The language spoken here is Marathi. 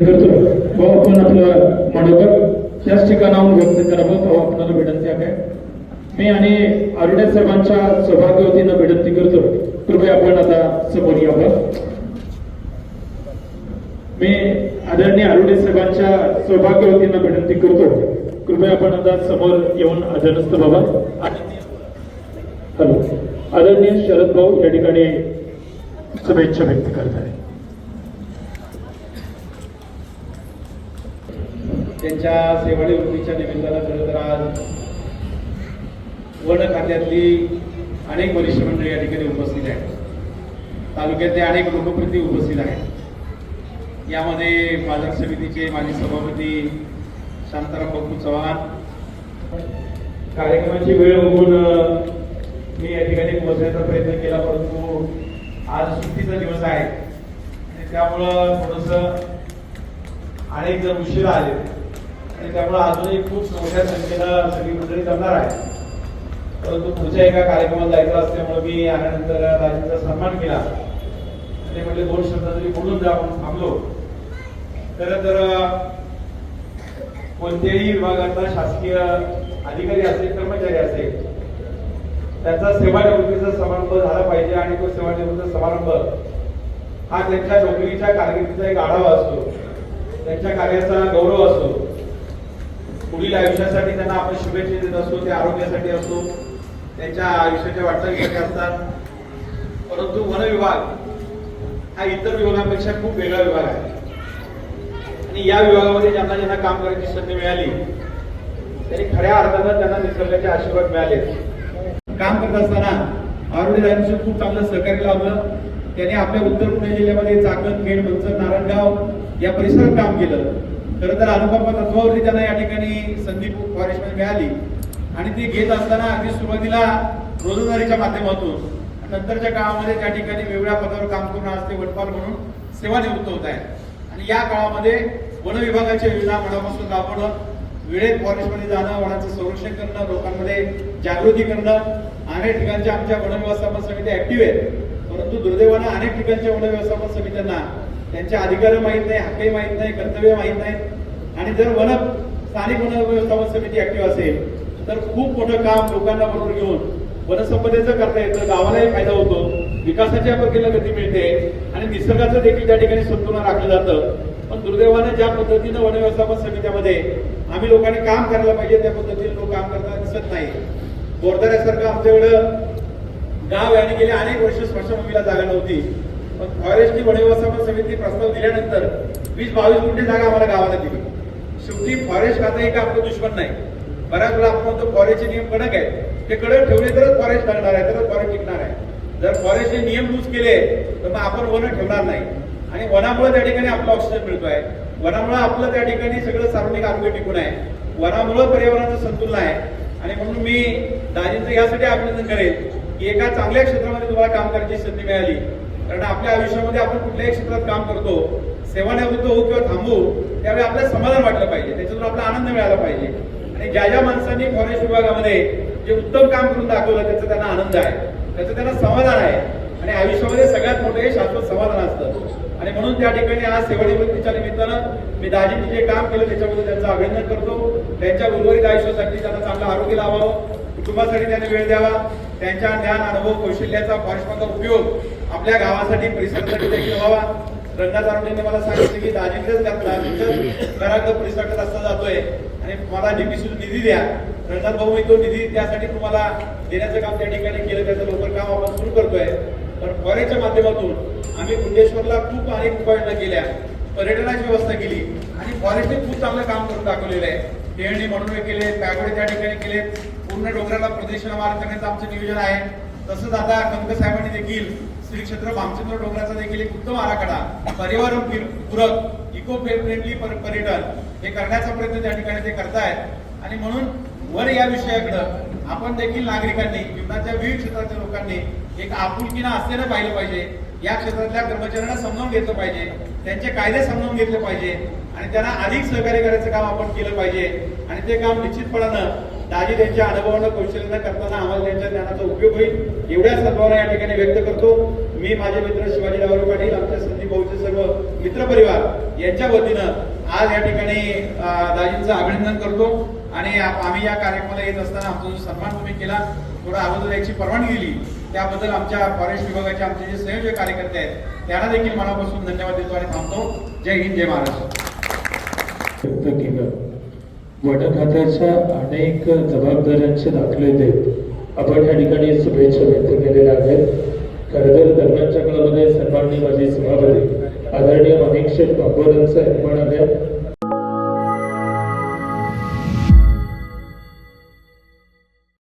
आपलं मनोगत त्याच ठिकाणाहून व्यक्त करावं तो आपल्याला विनंती आहे. मी आणि आरुडे साहेबांच्या सौभाग्यवतीनं विनंती करतो. कृपया आपण आता समोर यावं मी आदरणीय आरुडे साहेबांच्या सौभाग्यवतीनं विनंती करतो. कृपया आपण आता समोर येऊन अधनस्थ बाबा हॅलो. आदरणीय शरद भाऊ या ठिकाणी शुभेच्छा व्यक्त करत आहे त्यांच्या सेवानिवृत्तीच्या निमित्तानं खरं तर आज वन खात्यातली अनेक वरिष्ठ मंडळी या ठिकाणी उपस्थित आहेत. तालुक्यातले अनेक लोकप्रती उपस्थित आहेत. यामध्ये बाजार समितीचे माजी सभापती शांताराम बप्पू चव्हाण. कार्यक्रमाची वेळ बघून मी या ठिकाणी पोहोचण्याचा प्रयत्न केला परंतु आज सुट्टीचा दिवस आहे. आणि त्यामुळं थोडंसं अनेक जण उशिरा आले. आणि त्यामुळे अजूनही खूप मोठ्या संख्येनं सगळी मंडळी जमणार आहे परंतु पुढच्या एका कार्यक्रमात जायचं असल्यामुळे मी आल्यानंतर राजेंचा सन्मान केला. ते म्हटले दोन शब्द तरी बोलून जा म्हणून थांबलो. खर तर कोणत्याही विभागातला शासकीय अधिकारी असेल कर्मचारी असेल त्याचा सेवानिवृत्तीचा समारंभ झाला पाहिजे आणि तो सेवानिवृत्ती समारंभ हा त्यांच्या नोकरीच्या कारकिर्दीचा एक आढावा असतो. त्यांच्या कार्याचा गौरव असतो. पुढील आयुष्यासाठी त्यांना आपण शुभेच्छा देत असतो ते आरोग्यासाठी असतो त्यांच्या आयुष्याच्या वाटचालीसाठी असतात. परंतु वन विभाग हा इतर विभागापेक्षा खूप वेगळा विभाग आहे. आणि या विभागामध्ये ज्यांना ज्यांना काम करायची संधी मिळाली त्यांनी खऱ्या अर्थानं त्यांना निसर्गाचे आशीर्वाद मिळाले. काम करत असताना आरोग्यदायांचं खूप चांगलं सहकार्य लावलं त्याने आपल्या उत्तर पुणे जिल्ह्यामध्ये चाकण खेड मंचर नारायणगाव या परिसरात काम केलं. खरं तर अनुपम तत्वावरती त्यांना या ठिकाणी संधी फॉरेस्टमध्ये मिळाली. आणि ती घेत असताना अगदी सुरुवातीला रोजंदारीच्या माध्यमातून नंतरच्या काळामध्ये त्या ठिकाणी वेगवेगळ्या पदावर काम करून आज ते वनपाल म्हणून सेवानिवृत्त होत आहेत. आणि या काळामध्ये वन विभागाच्या योजना मनापासून राबवणं वेळेत फॉरेस्टमध्ये जाणं वनाचं संरक्षण करणं लोकांमध्ये जागृती करणं अनेक ठिकाणच्या आमच्या वन व्यवस्थापन समित्या ऍक्टिव्ह आहेत. परंतु दुर्दैवानं अनेक ठिकाणच्या वन व्यवस्थापन समित्यांना त्यांचे अधिकार माहीत नाही हक्कही माहीत नाही कर्तव्य माहीत नाही. आणि जर वन स्थानिक वन व्यवस्थापन समिती ऍक्टिव्ह असेल तर खूप मोठं काम लोकांना बरोबर घेऊन वनसंपदेचं करता येतं गावालाही फायदा होतो विकासाच्या प्रक्रियेला गती मिळते आणि निसर्गाचं देखील त्या ठिकाणी संतुलन राखलं जातं. पण दुर्दैवानं ज्या पद्धतीनं वन व्यवस्थापन समित्यामध्ये आम्ही लोकांनी काम करायला पाहिजे त्या पद्धतीने लोक काम करताना दिसत नाही. बोरदऱ्यासारखं आमच्याकडं गाव याने गेले अनेक वर्ष स्मशानभूमीला जागा नव्हती. पण फॉरेस्टची वनव्यवस्थापन समिती प्रस्ताव दिल्यानंतर वीस बावीस गुंठे जागा आम्हाला गावाला दिली. शेवटी फॉरेस्ट खाता हे का आपलं दुश्मन नाही. बऱ्याच वेळा आपण म्हणतो फॉरेस्टचे नियम कडक आहेत. ते कडक ठेवले तरच फॉरेस्ट लागणार आहे तरच फॉरेस्ट टिकणार आहे. जर फॉरेस्टचे नियम लूज केले तर मग आपण वन ठेवणार नाही. आणि वनामुळे त्या ठिकाणी आपला ऑक्सिजन मिळतोय. वनामुळे आपलं त्या ठिकाणी सगळं सार्वजनिक आरोग्य टिकून आहे. वनामुळे पर्यावरणाचं संतुलन आहे. आणि म्हणून मी दाजींचं यासाठी अभिनंदन करेल की एका चांगल्या क्षेत्रामध्ये तुम्हाला काम करायची संधी मिळाली. कारण आपल्या आयुष्यामध्ये आपण कुठल्याही क्षेत्रात काम करतो सेवानिवृत्त होऊ किंवा थांबू त्यावेळी आपल्याला समाधान वाटलं पाहिजे त्याच्यातून आपला आनंद मिळाला पाहिजे. आणि ज्या ज्या माणसांनी फॉरेस्ट विभागामध्ये जे उत्तम काम करून दाखवलं त्याचा त्यांना आनंद आहे त्याचं त्यांना समाधान आहे. आणि आयुष्यामध्ये सगळ्यात मोठं हे शाश्वत समाधान असतं. आणि म्हणून त्या ठिकाणी आज सेवानिवृत्तीच्या निमित्तानं मी दाजींनी जे काम केलं त्याच्याबद्दल त्यांचं अभिनंदन करतो. त्यांच्या उर्वरित आयुष्यासाठी त्यांना चांगलं आरोग्य लावावं. कुटुंबासाठी त्यांनी वेळ द्यावा. त्यांच्या ज्ञान अनुभव कौशल्याचा फॉरेस्टमधला उपयोग आपल्या गावासाठी परिसरासाठी देखील व्हावा. रंगा आरोग्याने मला सांगितलं की दाजींचंच दाजींचंच घराकडं परिसराकडे रस्ता जातोय. आणि मला डीपीसी निधी द्या. रंगात भाऊ मी तो निधी त्यासाठी तुम्हाला देण्याचं काम त्या ठिकाणी केलं. त्याचं लवकर काम आपण सुरू करतोय. पण फॉरेस्टच्या माध्यमातून आम्ही कुंडेश्वरला खूप अनेक उपाययोजना केल्या. पर्यटनाची व्यवस्था केली. आणि फॉरेस्टने खूप चांगलं काम करून दाखवलेलं आहे. टेहणी म्हणून केले पॅगोडे त्या ठिकाणी केले पूर्ण डोंगराला प्रदक्षिणा करण्याचं आमचं नियोजन आहे. तसंच आता कनक साहेबांनी देखील श्री क्षेत्र भामचंद्र डोंगराचा देखील एक उत्तम आराखडा पर्यावरण पूरक इको फ्रेंडली पर्यटन हे करण्याचा प्रयत्न त्या ठिकाणी ते करतायत. आणि म्हणून वर या विषयाकडं आपण देखील नागरिकांनी जीवनाच्या विविध क्षेत्राच्या लोकांनी एक आपुलकीनं असलेलं पाहिलं पाहिजे. या क्षेत्रातल्या कर्मचाऱ्यांना समजावून घेतलं पाहिजे. त्यांचे कायदे समजावून घेतले पाहिजे. आणि त्यांना अधिक सहकार्य करायचं काम आपण केलं पाहिजे. आणि ते काम निश्चितपणानं दाजी त्यांच्या अनुभवानं कौशल्यानं करताना आम्हाला त्यांच्या ज्ञानाचा उपयोग होईल एवढ्या सद्भावना या ठिकाणी व्यक्त करतो. मी माझे मित्र शिवाजी रावरे पाटील आमच्या संदीप भाऊचे सर्व मित्रपरिवार यांच्या वतीनं आज या ठिकाणी दाजींचं अभिनंदन करतो. आणि आम्ही या कार्यक्रमाला येत असताना आमचा जो सन्मान तुम्ही केला थोडा अगोदर याची परवानगी दिली. त्याबद्दल आमच्या फॉरेस्ट विभागाचे आमचे जे संयोजक कार्यकर्ते आहेत त्यांना देखील मनापासून धन्यवाद देतो आणि थांबतो. जय हिंद जय महाराष्ट्र. केलं. खात्याच्या अनेक जबाबदाऱ्यांचे दाखले देत आपण या ठिकाणी शुभेच्छा व्यक्त केलेल्या आहेत. खरं तर दरम्यानच्या काळामध्ये सन्माननीय माजी सभापती आदरणीय माणिक शेठ बांबोरांचं आहे